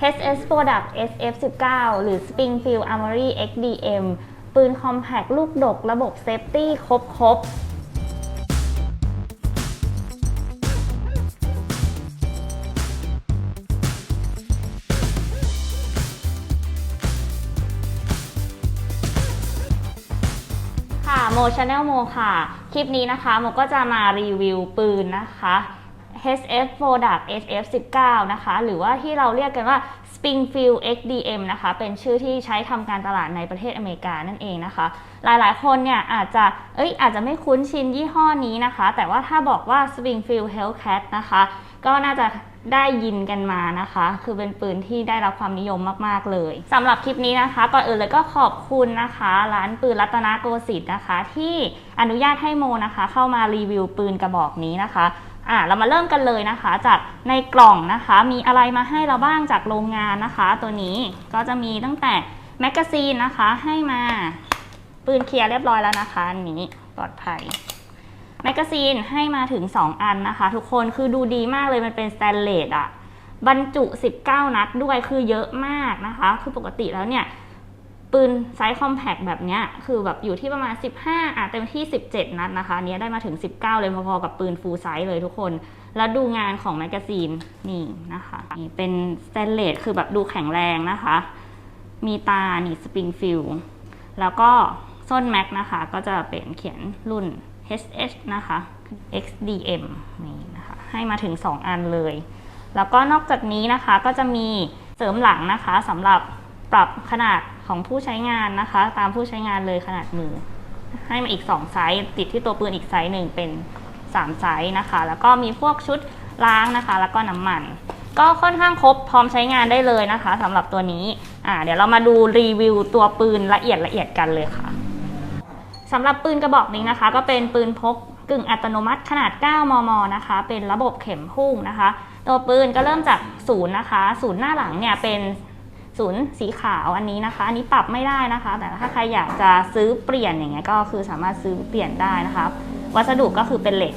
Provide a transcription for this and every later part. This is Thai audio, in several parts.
HS Product SF19 หรือ Springfield Armory XDM ปืนคอมแพคลูกดกระบบเซฟตี้ครบครบค่ะโมชาแนลโมค่ะ คลิปนี้นะคะโมก็จะมารีวิวปืนนะคะ HF Product SF19 นะคะ หรือว่าที่เราเรียกกันว่า Springfield XDM นะคะ เป็นชื่อที่ใช้ทำการตลาดในประเทศอเมริกานั่นเองนะคะ หลายๆ คนเนี่ยอาจจะ เอ้ย อาจจะไม่คุ้นชินยี่ห้อนี้นะคะ แต่ว่าถ้าบอกว่า Springfield Hellcat นะคะ ก็น่าจะได้ยินกันมานะคะ คือเป็นปืนที่ได้รับความนิยมมากๆเลยสำหรับคลิปนี้นะคะก่อนอื่นเลยก็ขอบคุณนะคะ ร้านปืนรัตนโกสินทร์นะคะ ที่อนุญาตให้โมนะคะ เข้ามารีวิวปืนกระบอกนี้นะคะ อะเรามาเริ่มกันเลยนะคะ จากในกล่องนะคะ มีอะไรมาให้เราบ้างจากโรงงานนะคะ ตัวนี้ก็จะมีตั้งแต่แมกกาซีนนะคะให้มาปืนเคลียร์เรียบร้อยแล้วนะคะอันนี้ปลอดภัยแมกกาซีนให้มาถึง 2 อันนะคะ ทุกคนคือดูดีมากเลยมันเป็นสแตนเลสอะบรรจุ 19 นัดด้วยคือเยอะมากนะคะ คือปกติแล้วเนี่ย ปืนไซส์คอมแพคแบบเนี้ยคือแบบอยู่ที่ประมาณ 15อะเต็มที่ 17 นัดนะคะอันเนี้ยได้มาถึง 19 เลยพอๆกับปืนฟูลไซส์เลยทุกคน แล้วดูงานของแมกกาซีนนี่นะคะนี่เป็นสแตนเลสคือแบบดูแข็งแรงนะคะ มีตานี่สปริงฟิลแล้วก็ส้นแม็กนะคะ ก็จะเป็นเขียนรุ่น HH นะคะ XDM นี่นะคะให้มาถึง 2 อันเลย แล้วก็นอกจากนี้นะคะก็จะมีเสริมหลังนะคะสำหรับ ปรับขนาดของผู้ใช้งานนะคะ ตามผู้ใช้งานเลยขนาดมือ ให้มาอีก 2 ไซส์ติดที่ตัวปืนอีกไซส์หนึ่งเป็น 3 ไซส์นะคะ แล้วก็มีพวกชุดล้างนะคะ แล้วก็น้ำมัน ก็ค่อนข้างครบพร้อมใช้งานได้เลยนะคะสำหรับตัวนี้อ่าเดี๋ยวเรามาดูรีวิวตัวปืนละเอียดละเอียดกันเลยค่ะสำหรับปืนกระบอกนี้นะคะ ก็เป็นปืนพกกึ่งอัตโนมัติขนาด 9 มม นะคะ เป็นระบบเข็มพุ่งนะคะ ตัวปืนก็เริ่มจากศูนย์นะคะ ศูนย์หน้าหลังเนี่ยเป็น ศูนย์สีขาวอันนี้นะคะ อันนี้ปรับไม่ได้นะคะ แต่ถ้าใครอยากจะซื้อเปลี่ยนอย่างเงี้ยก็คือสามารถซื้อเปลี่ยนได้นะคะ วัสดุก็คือเป็นเหล็ก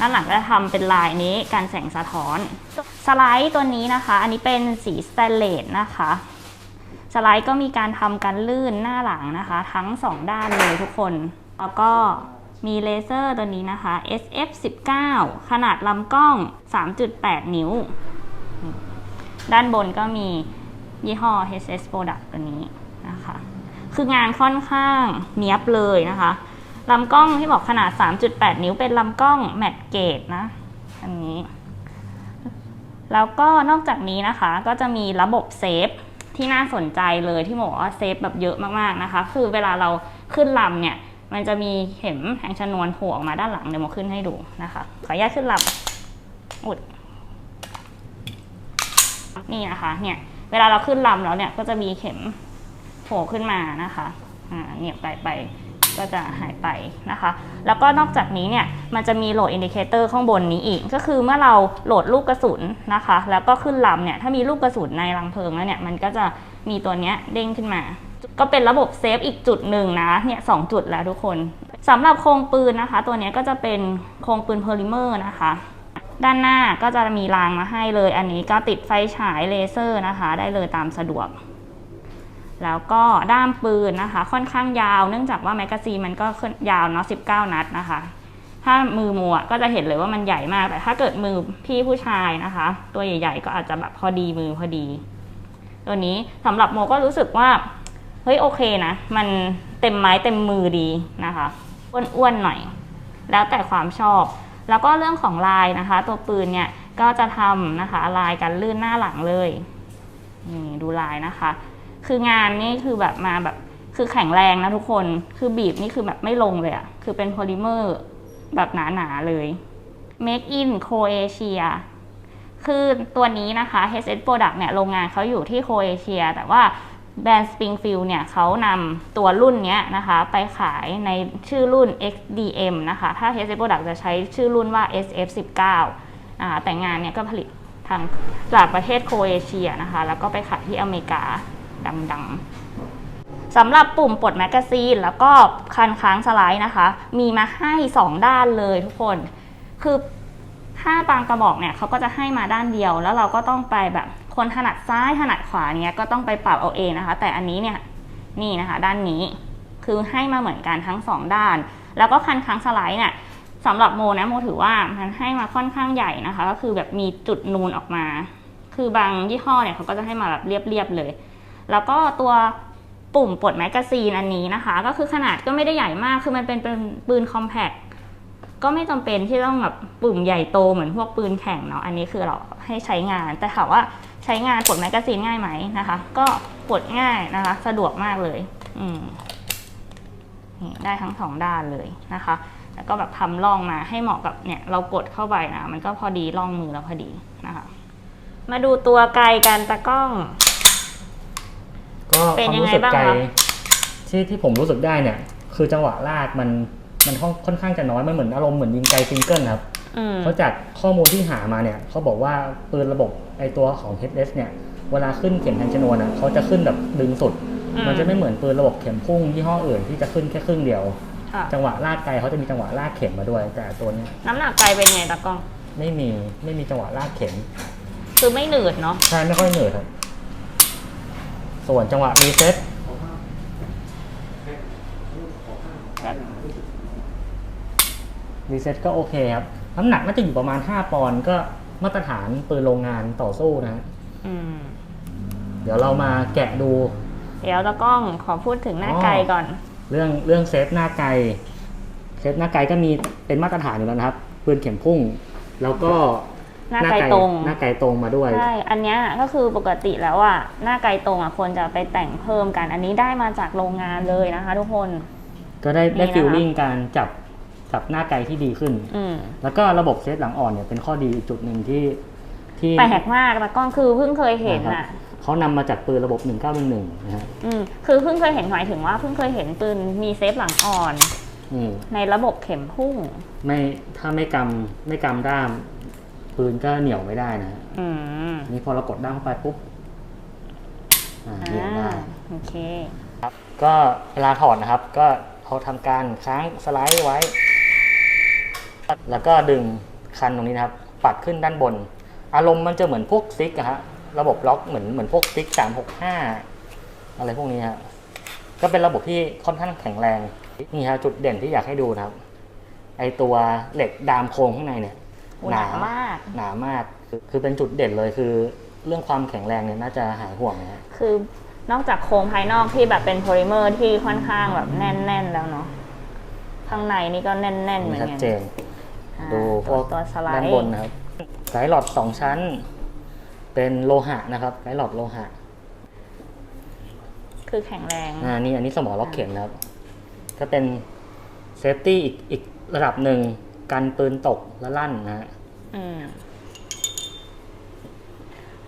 ด้านหลังก็จะทำเป็นลายนี้การแสงสะท้อน สไลด์ตัวนี้นะคะ อันนี้เป็นสีสแตนเลสนะคะ สไลด์ก็มีการทำการลื่นหน้าหลังนะคะ ทั้ง 2 ด้านเลยทุกคน แล้วก็มีเลเซอร์ตัวนี้นะคะ SF19 ขนาดลำกล้อง 3.8 นิ้ว ด้านบนก็มี ยี่ห้อ HS Product ตัวนี้นะคะ คืองานค่อนข้างเนี้ยบเลยนะคะลำกล้องที่บอกขนาด 3.8 นิ้วเป็นลำกล้องแมตเกตนะอันนี้ แล้วก็นอกจากนี้นะคะ ก็จะมีระบบเซฟที่น่าสนใจเลยที่บอกว่าเซฟแบบเยอะมากๆนะคะ คือเวลาเราขึ้นลำเนี่ย มันจะมีเข็มแทงชนวนโผล่ออกมาด้านหลังเดี๋ยวมาขึ้นให้ดูนะคะ ขออนุญาตขึ้นลำอุดนี่นะคะ เนี่ย เวลาเราขึ้นลำแล้วเนี่ยก็จะมีเข็มโผล่ขึ้นมานะคะอ่าเนี่ยไปไปก็จะหายไปนะคะ แล้วก็นอกจากนี้เนี่ยมันจะมีโหลดอินดิเคเตอร์ข้างบนนี้อีก ก็คือเมื่อเราโหลดลูกกระสุนนะคะ แล้วก็ขึ้นลำเนี่ยถ้ามีลูกกระสุนในรังเพลิงแล้วเนี่ยมันก็จะมีตัวเนี้ยเด้งขึ้นมา ก็เป็นระบบเซฟอีกจุดหนึ่งนะเนี่ยสองจุดแล้วทุกคนสำหรับโครงปืนนะคะ ตัวนี้ก็จะเป็นโครงปืนโพลิเมอร์นะคะ ด้านหน้าก็จะมีรางมาให้เลย อันนี้ก็ติดไฟฉายเลเซอร์นะคะ ได้เลยตามสะดวก แล้วก็ด้ามปืนนะคะ ค่อนข้างยาว เนื่องจากว่าแมกกาซีนมันก็ยาวเนาะ19 นัดนะคะ ถ้ามือมัวก็จะเห็นเลยว่ามันใหญ่มาก แต่ถ้าเกิดมือพี่ผู้ชายนะคะ ตัวใหญ่ๆ ก็อาจจะแบบพอดีมือพอดี ตัวนี้สำหรับโมก็รู้สึกว่าเฮ้ยโอเคนะ มันเต็มไม้เต็มมือดีนะคะอ้วนๆหน่อย แล้วแต่ความชอบ แล้วก็เรื่องของลายนะคะ ตัวปืนเนี่ยก็จะทำนะคะลายกันลื่นหน้าหลังเลยนี่ดูลายนะคะ คืองานนี่คือแบบมาแบบคือแข็งแรงนะทุกคนคือบีบนี่คือแบบไม่ลงเลยอะคือเป็นโพลิเมอร์แบบหนาๆเลย Make in Croatia คือตัวนี้นะคะ HS Product เนี่ยโรงงานเขาอยู่ที่โครเอเชีย แต่ว่า แบรนด์ Springfield เนี่ยเขานำตัวรุ่นนี้นะคะไปขายในชื่อรุ่น XDM นะคะ ถ้า HS Product จะใช้ชื่อรุ่นว่า SF19 แต่งานเนี่ยก็ผลิตทางจากประเทศโครเอเชียนะคะ แล้วก็ไปขายที่อเมริกาดังๆสำหรับปุ่มปลดแมกกาซีน แล้วก็คันค้างสไลด์นะคะ มีมาให้ 2 ด้านเลยทุกคน คือถ้าบางกระบอกเนี่ยเขาก็จะให้มาด้านเดียว แล้วเราก็ต้องไปแบบ คนถนัดซ้ายถนัดขวาเนี้ยก็ต้องไปปรับเอาเองนะคะ แต่อันนี้เนี่ยนี่นะคะ ด้านนี้คือให้มาเหมือนกันทั้งสองด้าน แล้วก็คันค้างสไลด์เนี่ยสำหรับโมนะโมถือว่ามันให้มาค่อนข้างใหญ่นะคะ ก็คือแบบมีจุดนูนออกมา คือบางยี่ห้อเนี่ยเขาก็จะให้มาแบบเรียบๆเลย แล้วก็ตัวปุ่มปลดแมกกาซีนอันนี้นะคะ ก็คือขนาดก็ไม่ได้ใหญ่มากคือมันเป็นเป็นปืนคอมแพคก็ไม่จำเป็นที่ต้องแบบปุ่มใหญ่โตเหมือนพวกปืนแข่งเนาะอันนี้คือเราให้ใช้งานแต่ถามว่า ใช้งานปลดแมกกาซีนง่ายไหมนะคะ ก็ปลดง่ายนะคะ สะดวกมากเลยอืมนี่ได้ทั้งสองด้านเลยนะคะ แล้วก็แบบทำร่องมาให้เหมาะกับเนี่ยเรากดเข้าไปนะ มันก็พอดีร่องมือเราพอดีนะคะ มาดูตัวไกลกันตะกล้อง ก็เป็นความยังรู้ไงสึกบ้างไกลครับที่ที่ผมรู้สึกได้เนี่ย คือจังหวะลากมันมันค่อนค่อนข้างจะน้อยมันเหมือนอารมณ์เหมือนยิงไกลซิงเกิลครับอืมเพราะจากข้อมูลที่หามาเนี่ยเขาบอกว่าปืนระบบ ไอตัวของ HS เนี่ย เวลาขึ้นเข็มแทงชนวนอะเขาจะขึ้นแบบดึงสุดอืมมันจะไม่เหมือนปืนระบบเข็มพุ่งยี่ห้ออื่นที่จะขึ้นแค่ครึ่งเดียวค่ะจังหวะลากไกลเขาจะมีจังหวะลากเข็มมาด้วย แต่ตัวเนี้ยน้ำหนักไกลเป็นไงตะกล้อง ไม่มีไม่มีจังหวะลากเข็ม คือไม่หนืดเนาะ ใช่ไม่ค่อยเหนื่อยครับ ส่วนจังหวะรีเซ็ตรีเซ็ตก็โอเคครับ น้ำหนักน่าจะอยู่ประมาณ 5 ปอนด์ก็ มาตรฐานปืนโรงงานต่อสู้นะฮะอืม เดี๋ยวเรามาแกะดู เดี๋ยวตะกล้องขอพูดถึงหน้าอ๋อไกลก่อน เรื่องเรื่องเซฟหน้าไกลเซฟหน้าไกลก็มีเป็นมาตรฐานอยู่แล้วนะครับปืนเข็มพุ่ง แล้วก็หน้าไกลตรงหน้าไกลตรงมาด้วยใช่อันเนี้ยก็คือปกติแล้วอะหน้าไกลตรงอะควรจะไปแต่งเพิ่มกัน อันนี้ได้มาจากโรงงานเลยนะคะ ทุกคน ก็ได้ได้นี่นะคะฟิลลิ่งการจับ จับหน้าไกลที่ดีขึ้น อืมแล้วก็ระบบเซฟหลังอ่อนเนี่ยเป็นข้อดีอีกจุดหนึ่งที่ที่แปลกมากตะกล้องคือเพิ่งเคยเห็นนะครับอะ เขานำมาจากปืนระบบ 1911นะฮะอืมคือเพิ่งเคยเห็นหมายถึงว่าเพิ่งเคยเห็นปืนมีเซฟหลังอ่อนนี่ในระบบเข็มพุ่ง ไม่ถ้าไม่กำไม่กำด้าม ปืนก็เหนียวไม่ได้นะฮะอืมนี่พอเรากดด้ามเข้าไปปุ๊บอ่าเหนียวได้ อ่าโอเคครับก็เวลาถอดนะครับ ก็เขาทำการค้างสไลด์ไว้ แล้วก็ดึงคันตรงนี้นะครับ ปัดขึ้นด้านบน อารมณ์มันจะเหมือนพวกซิกอะฮะ ระบบล็อกเหมือนเหมือนพวกซิกสามหกห้าอะไรพวกนี้ฮะ ก็เป็นระบบที่ค่อนข้างแข็งแรง นี่ฮะจุดเด่นที่อยากให้ดูนะครับ ไอตัวเหล็กดามโครงข้างในเนี่ยโอ้หนามาก หนามากคือคือเป็นจุดเด่นเลยคือ เรื่องความแข็งแรงเนี่ยน่าจะหายห่วงนะฮะคือนอกจากโครงภายนอกที่แบบเป็นโพลิเมอร์ที่ค่อนข้างแบบแน่น ๆ แล้วเนาะ ข้างในนี่ก็แน่น ๆ เหมือนชัดกันเจนอ่า ดูพวกตัวสไลด้านด์บนนะครับ ไกด์หลอดสองชั้น เป็นโลหะนะครับไกด์หลอดโลหะ คือแข็งแรงอ่านี่อันนี้สมอล็อกเข็มนะครับ ก็เป็นเซฟตี้อีกอีกระดับหนึ่งกันปืนตกและลั่นนะฮะอืม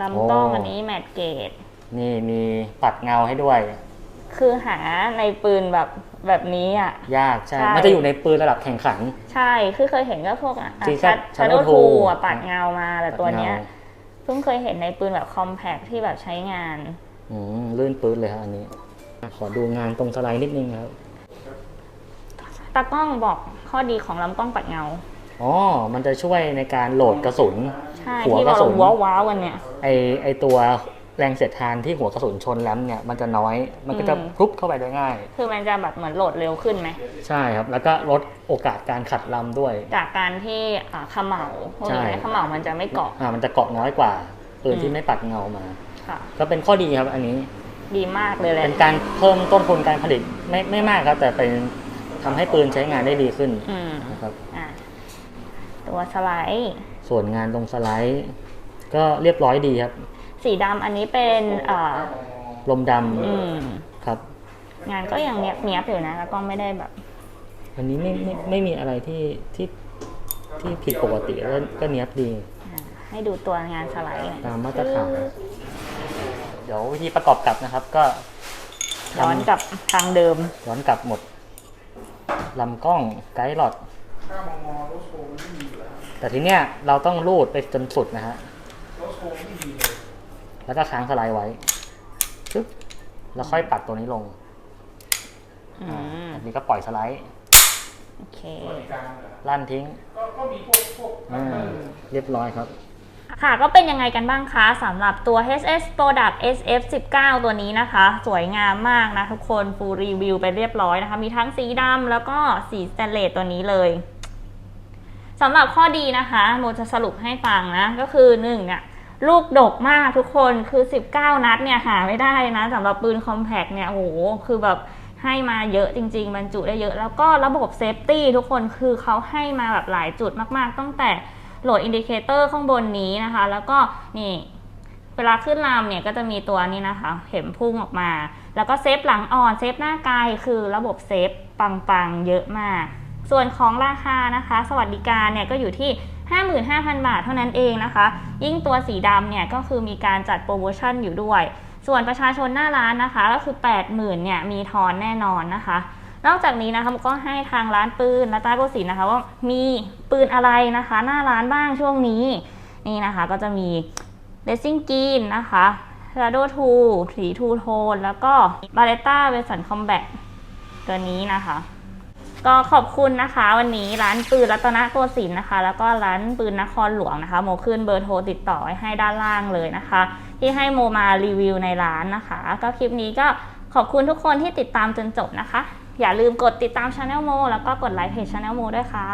ลำกล้องโอ้อันนี้แมตเกต นี่มีปัดเงาให้ด้วย คือหาในปืนแบบแบบนี้อะ ยากใช่ ใช่ มันจะอยู่ในปืนระดับแข่งขัน ใช่คือเคยเห็นก็พวกอะ GZ ชัด Shadow ทู Two อะปัดเงามาแต่ตัวเนี้ยปัดงาเพิ่งเคยเห็นในปืนแบบคอมแพคที่แบบใช้งาน อืมลื่นปืนเลยครับอันนี้ ขอดูงานตรงสไลด์นิดนึงครับ ตากล้องบอกข้อดีของลำกล้องปัดเงา อ๋อ มันจะช่วยในการโหลดกระสุน ใช่ หัวที่กระเราสุนว้าวว้าวๆกันเนี่ย ไอไอตัว แรงเสียดทานที่หัวกระสุนชนแหลมเนี่ยมันจะน้อย มันก็จะอืมพลุบเข้าไปได้ง่าย คือมันจะแบบเหมือนโหลดเร็วขึ้นไหม ใช่ครับ แล้วก็ลดโอกาสการขัดลำด้วย จากการที่อ่าเขม่าพวกนี้ใช่ไหมเขม่ามันจะไม่เกาะอ่ามันจะเกาะน้อยกว่าปืนอืมที่ไม่ปัดเงามาค่ะก็เป็นข้อดีครับอันนี้ ดีมากเลยแหละ เป็นการเพิ่มต้นทุนการผลิตไม่ไม่มากครับ แต่เป็นทำให้ปืนใช้งานได้ดีขึ้นอืมนะครับอะตัวสไลด์ ส่วนงานตรงสไลด์ ก็เรียบร้อยดีครับ สีดำอันนี้เป็นเอ่อลมดอืมำครับ งานก็ยังเนียบเนียบๆอยู่นะ แล้วก็ไม่ได้แบบ อันนี้ไม่ไม่ไม่มีอะไรที่ที่ที่ผิดปกติแล้วก็เนี้ยบดีอ่าให้ดูตัวงานสไลด์หน่อยตามมาตรฐานเดี๋ยววิธีประกอบกลับนะครับ ก็ย้อนกลับทางเดิม ย้อนกลับหมดลำกล้องไกด์หลอด แต่ทีเนี้ยเราต้องรูดไปจนสุดนะฮะ แล้วก็ค้างสไลด์ไว้ปึ๊บแล้วค่อยปัดตัวนี้ลงอือ่ามอันนี้ก็ปล่อยสไลด์โอเค ลั่นทิ้งอ่าเรียบร้อยครับ ค่ะก็เป็นยังไงกันบ้างคะสำหรับตัว HS Product SF19 ตัวนี้นะคะ สวยงามมากนะทุกคนฟูลรีวิวไปเรียบร้อยนะคะ มีทั้งสีดำแล้วก็สีสแตนเลสตัวนี้เลยสำหรับข้อดีนะคะโมจะสรุปให้ฟังนะ ก็คือ1เนี่ย ลูกดกมากทุกคนคือ 19 นัดเนี่ยหาไม่ได้นะสำหรับปืนคอมแพกเนี่ยโอ้โหคือแบบให้มาเยอะจริง ๆ บรรจุได้เยอะแล้วก็ระบบเซฟตี้ทุกคนคือเขาให้มาแบบหลายจุดมากๆ ตั้งแต่โหลดอินดิเคเตอร์ข้างบนนี้นะคะ แล้วก็นี่เวลาขึ้นลำเนี่ยก็จะมีตัวนี้นะคะ เข็มพุ่งออกมา แล้วก็เซฟหลังอ่อนเซฟหน้ากายคือระบบเซฟปังๆเยอะมาก ส่วนของราคานะคะ สวัสดิการเนี่ยก็อยู่ที่ 55,000 บาทเท่านั้นเองนะคะ ยิ่งตัวสีดำเนี่ยก็คือมีการจัดโปรโมชั่นอยู่ด้วย ส่วนประชาชนหน้าร้านนะคะก็คือ 80,000เนี่ยมีทอนแน่นอนนะคะ นอกจากนี้นะคะมันก็ให้ทางร้านปืนและต้าโกสินนะคะว่ามีปืนอะไรนะคะ หน้าร้านบ้างช่วงนี้นี่นะคะก็จะมีเ a ซ i n g กีนนะคะ r a d o 2สีทูโทนแล้วก็ b a r r e t t a w e s t e r n Combat ตัวนี้นะคะ ก็ขอบคุณนะคะ วันนี้ร้านปืนรัตนโกสินทร์นะคะ แล้วก็ร้านปืนนครหลวงนะคะ โมขึ้นเบอร์โทรติดต่อไว้ให้ด้านล่างเลยนะคะ ที่ให้โมมารีวิวในร้านนะคะ ก็คลิปนี้ก็ขอบคุณทุกคนที่ติดตามจนจบนะคะ อย่าลืมกดติดตามช anel โมแล้วก็กดไลค์เพจช anel โมด้วยค่ะ